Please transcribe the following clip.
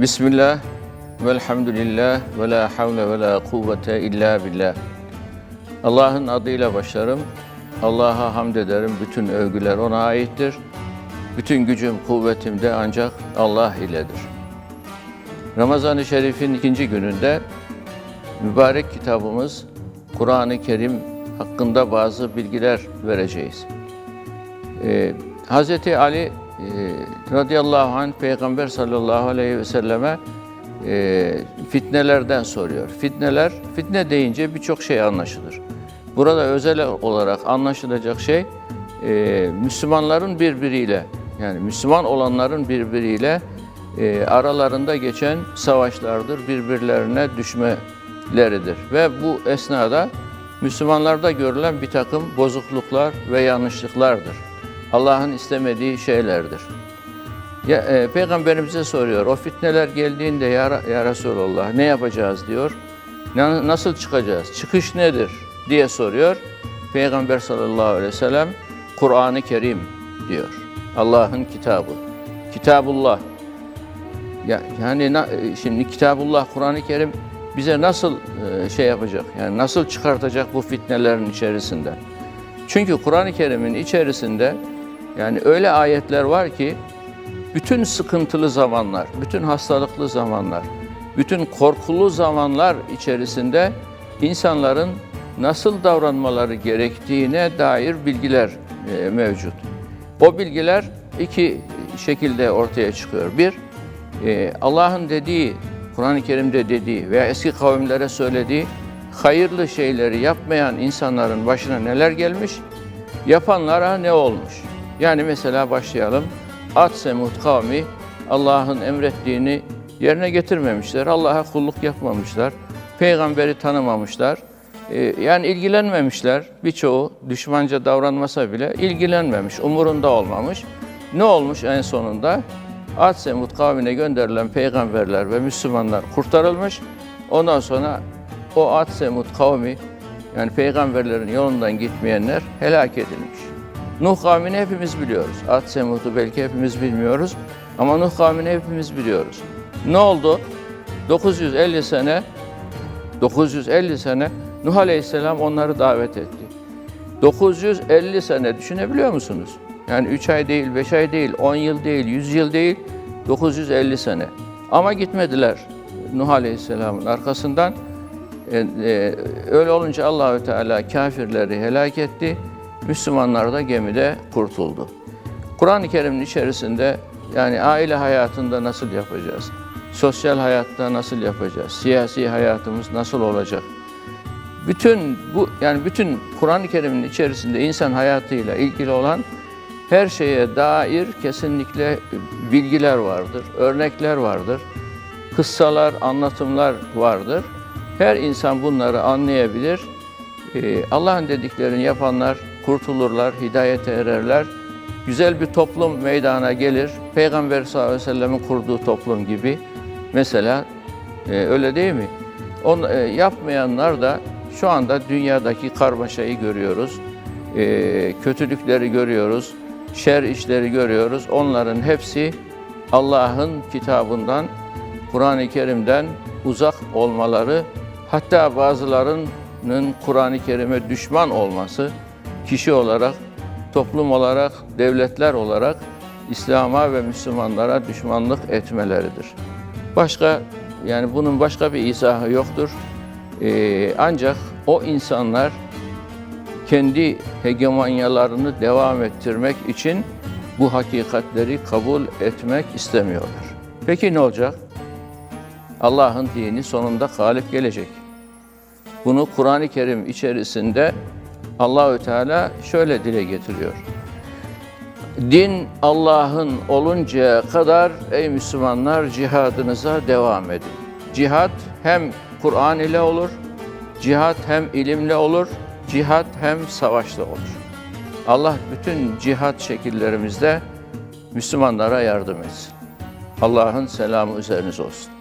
Bismillah, velhamdülillah, ve la havle ve la kuvvete illa billah. Allah'ın adıyla başlarım. Allah'a hamd ederim. Bütün övgüler O'na aittir. Bütün gücüm, kuvvetim de ancak Allah iledir. Ramazan-ı Şerif'in ikinci gününde mübarek kitabımız Kur'an-ı Kerim hakkında bazı bilgiler vereceğiz. Ee, Hz. Ali e, radıyallahu anh Peygamber sallallahu aleyhi ve selleme e, fitnelerden soruyor. Fitneler, fitne deyince birçok şey anlaşılır. Burada özel olarak anlaşılacak şey e, Müslümanların birbiriyle yani Müslüman olanların birbiriyle e, aralarında geçen savaşlardır, birbirlerine düşmeleridir. Ve bu esnada Müslümanlarda görülen bir takım bozukluklar ve yanlışlıklardır. Allah'ın istemediği şeylerdir. Ya, e, Peygamberimize soruyor, o fitneler geldiğinde ya, ya Resulallah ne yapacağız diyor. Na- nasıl çıkacağız, çıkış nedir diye soruyor. Peygamber sallallahu aleyhi ve sellem Kur'an-ı Kerim diyor. Allah'ın kitabı. Kitabullah. Ya, yani na- e, şimdi Kitabullah, Kur'an-ı Kerim bize nasıl e, şey yapacak? Yani nasıl çıkartacak bu fitnelerin içerisinden? Çünkü Kur'an-ı Kerim'in içerisinde yani öyle ayetler var ki bütün sıkıntılı zamanlar, bütün hastalıklı zamanlar, bütün korkulu zamanlar içerisinde insanların nasıl davranmaları gerektiğine dair bilgiler e, mevcut. O bilgiler iki şekilde ortaya çıkıyor. Bir, e, Allah'ın dediği, Kur'an-ı Kerim'de dediği veya eski kavimlere söylediği hayırlı şeyleri yapmayan insanların başına neler gelmiş, yapanlara ne olmuş? Yani mesela başlayalım. Ad Semud kavmi Allah'ın emrettiğini yerine getirmemişler. Allah'a kulluk yapmamışlar. Peygamberi tanımamışlar. Ee, yani ilgilenmemişler. Birçoğu düşmanca davranmasa bile ilgilenmemiş, umurunda olmamış. Ne olmuş en sonunda? Ad Semud kavmine gönderilen peygamberler ve Müslümanlar kurtarılmış. Ondan sonra o Ad Semud kavmi yani peygamberlerin yolundan gitmeyenler helak edilmiş. Nuh kavmini hepimiz biliyoruz. Ad Semud'u belki hepimiz bilmiyoruz ama Nuh kavmini hepimiz biliyoruz. Ne oldu? 950 sene 950 sene Nuh Aleyhisselam onları davet etti. 950 sene düşünebiliyor musunuz? Yani 3 ay değil, 5 ay değil, 10 yıl değil, 100 yıl değil, 950 sene. Ama gitmediler Nuh Aleyhisselam'ın arkasından. E, e, öyle olunca Allahü Teala kafirleri helak etti. Müslümanlar da gemide kurtuldu. Kur'an-ı Kerim'in içerisinde yani aile hayatında nasıl yapacağız? Sosyal hayatta nasıl yapacağız? Siyasi hayatımız nasıl olacak? Bütün bu yani bütün Kur'an-ı Kerim'in içerisinde insan hayatıyla ilgili olan her şeye dair kesinlikle bilgiler vardır, örnekler vardır, kıssalar, anlatımlar vardır. Her insan bunları anlayabilir. Ee, Allah'ın dediklerini yapanlar kurtulurlar, hidayete ererler. Güzel bir toplum meydana gelir. Peygamber sallallahu aleyhi ve sellem'in kurduğu toplum gibi. Mesela e, öyle değil mi? Onu e, yapmayanlar da şu anda dünyadaki karmaşayı görüyoruz. E, kötülükleri görüyoruz. Şer işleri görüyoruz. Onların hepsi Allah'ın kitabından, Kur'an-ı Kerim'den uzak olmaları, hatta bazılarının Kur'an-ı Kerim'e düşman olması, kişi olarak, toplum olarak, devletler olarak İslam'a ve Müslümanlara düşmanlık etmeleridir. Başka yani bunun başka bir izahı yoktur. Ee, ancak o insanlar kendi hegemonyalarını devam ettirmek için bu hakikatleri kabul etmek istemiyorlar. Peki ne olacak? Allah'ın dini sonunda galip gelecek. Bunu Kur'an-ı Kerim içerisinde Allahü Teala şöyle dile getiriyor. Din Allah'ın oluncaya kadar ey Müslümanlar cihadınıza devam edin. Cihad hem Kur'an ile olur, cihad hem ilimle olur, cihad hem savaşla olur. Allah bütün cihad şekillerimizde Müslümanlara yardım etsin. Allah'ın selamı üzerinize olsun.